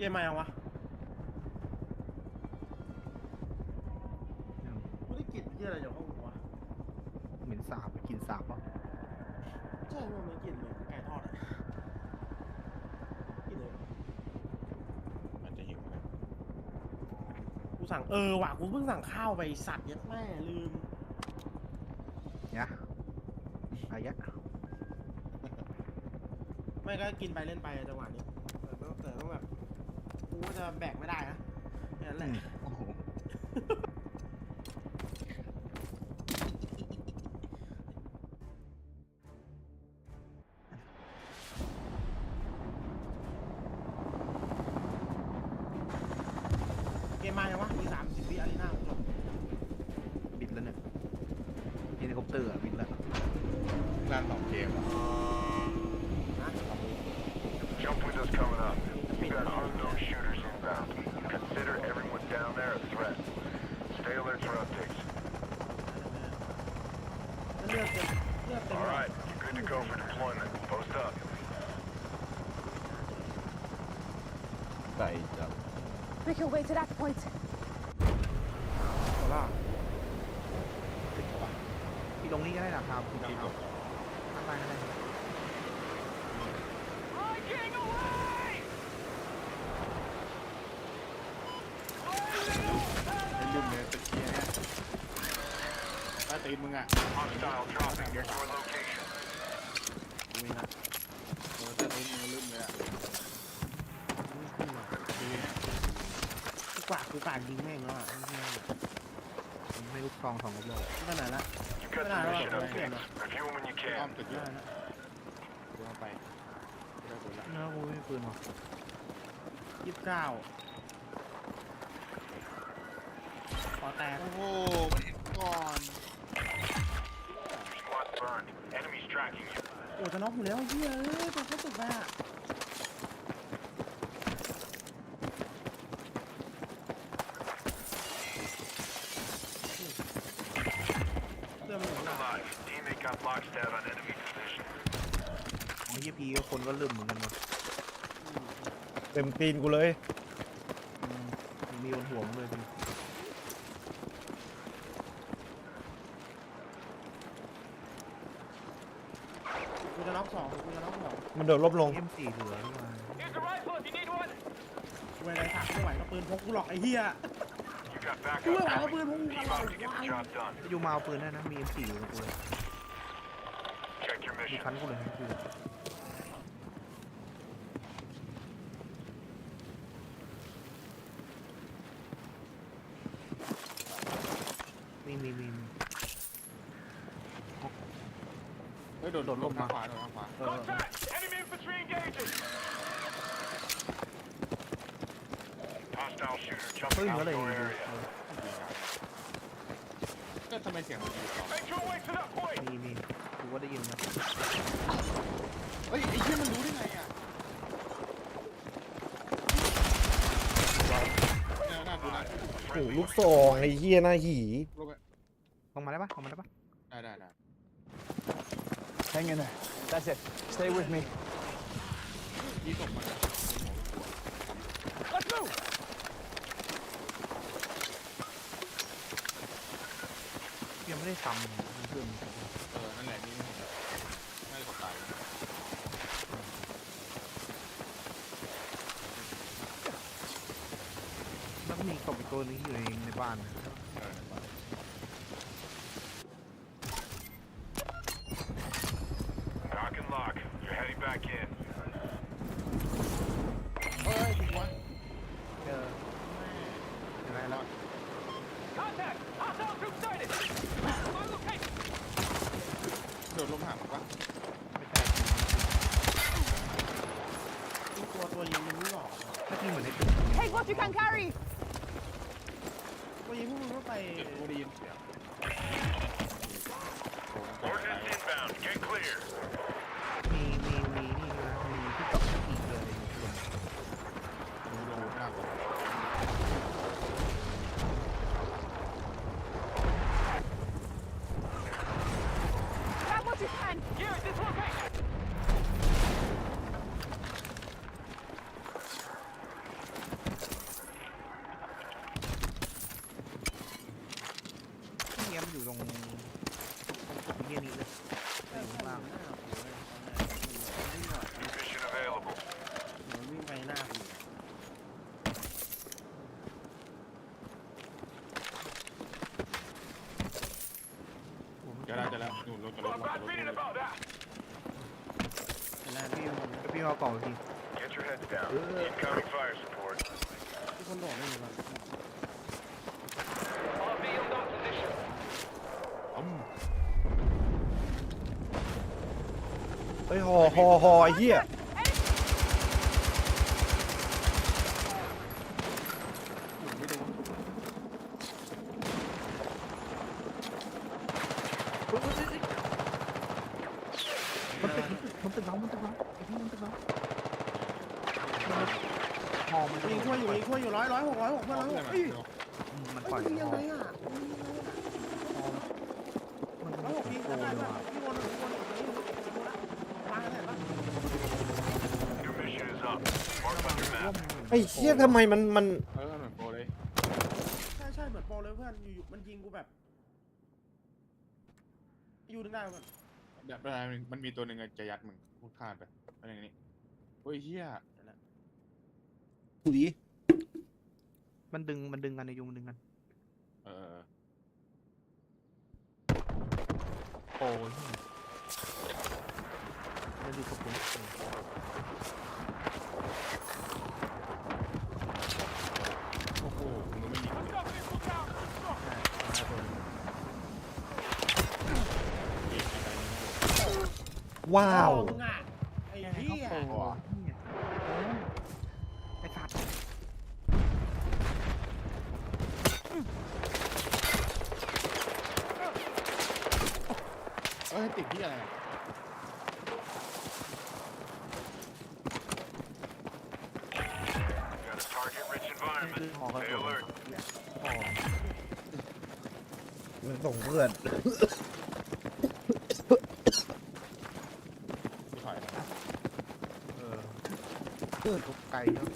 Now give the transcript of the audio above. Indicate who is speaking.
Speaker 1: เกมมายังวะไม่ได้กลิ่นที่อะไรจากห้องกูวะ
Speaker 2: เหม็นสาบอะกินสาบอะ
Speaker 1: ใช่มันเหมือนกลิ่นเหมือนไก่ทอดอะกลิ่นเลย
Speaker 3: อาจจะหิวนะ
Speaker 1: กูสั่งเออว่ะกูเพิ่งสั่งข้าวไปสัตว์ยัดแม่ลืม
Speaker 2: เนี่ยอายะ
Speaker 1: ไม่ก็กินไปเล่นไปจังหวะนี้แต่ต้องแต่ต้องแบบ ว่าจะแบกไม่ได้นะนั่นแหละ
Speaker 3: โอ้โห
Speaker 1: เกมมายังวะมีสามสิบวิอารีนาจบ
Speaker 2: บิดแล้วเนี่ยเฮลิคอปเตอร์อบิดแล้ว
Speaker 3: ลานสองเกมอะ
Speaker 4: Jump windows coming up. There a threat. Stay alert for updates.
Speaker 1: แล้วเลือกเต็มเลือกเต็ม
Speaker 4: All right, good to go for deployment. Post up.
Speaker 3: ไก่จับ
Speaker 5: Make your way to that point.
Speaker 1: โซล่า
Speaker 2: พี่ลงนี่ก็ได้นะครับพี่
Speaker 3: ที่
Speaker 2: ดำ
Speaker 3: ก
Speaker 2: เอา
Speaker 3: ด
Speaker 2: ข้างล่างก็ได้
Speaker 3: ไม่ลืมเลยตะเกียร์เนี่ยใต้ตีนมึงอะ
Speaker 4: Hostile dropping near your location.
Speaker 3: มีนะโอ้ใต้ตีนมึงลืมเลยอะดี
Speaker 1: กูกวาดกูกวาดยิงแม่งแล้วอะไม่ใช่
Speaker 2: ผมให้ลูกซองสองกระบอก
Speaker 1: ไปไหนละ
Speaker 4: You've got
Speaker 1: Nah,
Speaker 4: the mission
Speaker 1: nah, nah,
Speaker 4: updates.
Speaker 1: nah.
Speaker 4: Review them when you
Speaker 3: อ้อม
Speaker 4: can.
Speaker 3: ตึกเย
Speaker 1: ได้
Speaker 3: อะ
Speaker 1: ละ
Speaker 3: เดี๋ยวเอาไปได้ผลละ
Speaker 2: เนื้อกูไม่มีปืนหรอก
Speaker 1: ยี่สิบเก้าขอแตก
Speaker 3: โอ้โหมันเห็นก่อน
Speaker 4: Your squad's burned. Enemies tracking you.
Speaker 1: โอ้จะน็อกอยู่แล้วเฮียเอ้ยตัวเขาตกไปอะเสื้อมันเหลืองหนา
Speaker 4: Alive. Teammate got lockstep on enemy position.
Speaker 2: ของเฮียพีก็คนก็ลืมเหมือนกันวะ
Speaker 6: เต็มตีนกูเลย
Speaker 2: อืมมีบนหัวมึงเลยพี่
Speaker 1: กูจะน็ สองกูจะน็อกสอง
Speaker 6: มันโดดลบลง
Speaker 2: เอ็มสี่เหลือนี่มา
Speaker 1: กูไปไหนถักไม่ไหวก็ปืนพกกูหรอกไอ้เหี้ย
Speaker 4: You got
Speaker 1: กูไม่ไหว
Speaker 4: backup
Speaker 1: ก็ปืน
Speaker 4: coming.
Speaker 1: พกกู
Speaker 4: Team
Speaker 1: ตลอด
Speaker 4: up to get
Speaker 1: วา
Speaker 4: the
Speaker 1: ย
Speaker 4: job done.
Speaker 2: อยู่มาเอาปืนได้นะมีเอ็มสี่อยู่กับกูเลย
Speaker 4: Check your
Speaker 2: มี
Speaker 4: mission.
Speaker 2: คันกูเลยทั้งคืนมีมีมีมี
Speaker 3: เฮ้ย โดดโดดลงทางขวาโดดทางขวา
Speaker 2: เออ
Speaker 4: Enemy infantry engaging. Hostile shooter
Speaker 2: เฮ้ย
Speaker 4: jumping
Speaker 2: เหลือ
Speaker 4: out
Speaker 2: อะไร
Speaker 4: your
Speaker 2: อีก
Speaker 4: area.
Speaker 3: ก็ทำไมเสียงมันอยู่ก่อน
Speaker 4: Make your way to that point.
Speaker 2: มีมีกูก็ได้ยินนะ
Speaker 3: เฮ้ยไอ้เหี้ยมันรู้ได้ไงอะเนี่ยน่าดูนะ
Speaker 6: โอ้โหลูกซองไอ้เหี้ยหน้าหี
Speaker 3: ลงไป
Speaker 2: ลงมาได้ปะลงมาได้ปะ
Speaker 3: ได้ได้ได้
Speaker 7: Hang in there. That's it. Stay with me.
Speaker 3: ยี่ส่งมาเนี่ย
Speaker 7: Let's move.
Speaker 2: ยังไม่ได้ทำเพื่อน
Speaker 3: เออนั่นแหละนี่ไม่ได้กดตายนะ
Speaker 2: แล้วก็มีกบอีกตัวนึงอยู่ในในบ้านนะ
Speaker 3: เออนั่นแหละ
Speaker 4: Knock and lock. You're heading back in.
Speaker 3: เฮ้ยถูกวะ
Speaker 2: เจอยังไงแล้ว
Speaker 3: โดด ลงหางปะ
Speaker 2: ไม่ใช่
Speaker 1: ทุกตัวตัวยิงมึงไม่หรอก
Speaker 2: ถ้าที่เหมือนในตึก
Speaker 5: Take what you can carry.
Speaker 1: ตัวยิงพวกมึงก็ไป
Speaker 3: เจ็บกูได้ยินเสียง
Speaker 4: Ordnance inbound. Get clear.
Speaker 2: มีมีมีนี่นะมีที่ตกอีกเลยส่วน
Speaker 3: ดูดูหน้าก่อน
Speaker 5: Grab what you can.
Speaker 3: ถกับรถลงกับรถ
Speaker 4: Reading about that.
Speaker 1: เห็นแล้ว
Speaker 2: พี่พี่เอากล่องพี่
Speaker 4: Get your heads down. Incoming fire support.
Speaker 1: ที่คนโดดไม่มีวะ
Speaker 3: อืม
Speaker 6: เฮ้ยหอหอหอไอ้เหี้ย
Speaker 2: มันตึกมันตึกเรามันตึกเราไอ้พี่มันตึกเราหอมัน
Speaker 1: ยิงช่วยอยู่ยิงช่วยอยู่ร้อยร้อยหกร้อยหกเพื่อนร้อยหกเอ้ย
Speaker 2: มัน
Speaker 1: เอ้
Speaker 2: ปล่อย
Speaker 1: ยยิงยังไงอะ
Speaker 2: มัน
Speaker 1: ร้อยหกยิง
Speaker 2: โก
Speaker 1: ได้
Speaker 2: ง
Speaker 1: ได้
Speaker 2: เลย
Speaker 1: ป่ะ
Speaker 2: ว่ะ
Speaker 1: พี่วนพี่วนอยู่ตรงนี้วางกันเห็นปะ
Speaker 4: Your mission is up. Mark on your map.
Speaker 6: ไอ้เหี้ยทำไมมันมัน
Speaker 3: เออเหมือนโปรเลย
Speaker 1: ใช่ใช่เหมือนโปรเลยเพื่อนอยู่ๆมันยิงกูแบบ อยู่ดึงได้เพื่อน
Speaker 3: แบบอะไรมันมีตัวหนึ่งอะจะยัดมึงพูดพลาดไปอะไรอย่างนี้โอ้ยเฮีย
Speaker 6: ถุย
Speaker 2: มันดึงมันดึงกันในยุงมันดึงกัน
Speaker 3: เออ
Speaker 2: โอ้ยแล้วดูกระปุก
Speaker 3: โอ้โหมึงไม่ยิงเลย
Speaker 6: ว้าว
Speaker 1: มึงอะไอ้เหี้ย
Speaker 2: ไอ้สัตว์
Speaker 3: เอ้ยติดที่อะไรอะ
Speaker 4: Got a target-rich
Speaker 2: นี่
Speaker 4: environment.
Speaker 2: คือหอกระสุน
Speaker 6: มันส่งเพื่อน
Speaker 3: ที่ถอยนะ
Speaker 2: เออทุก ไกลเนาะ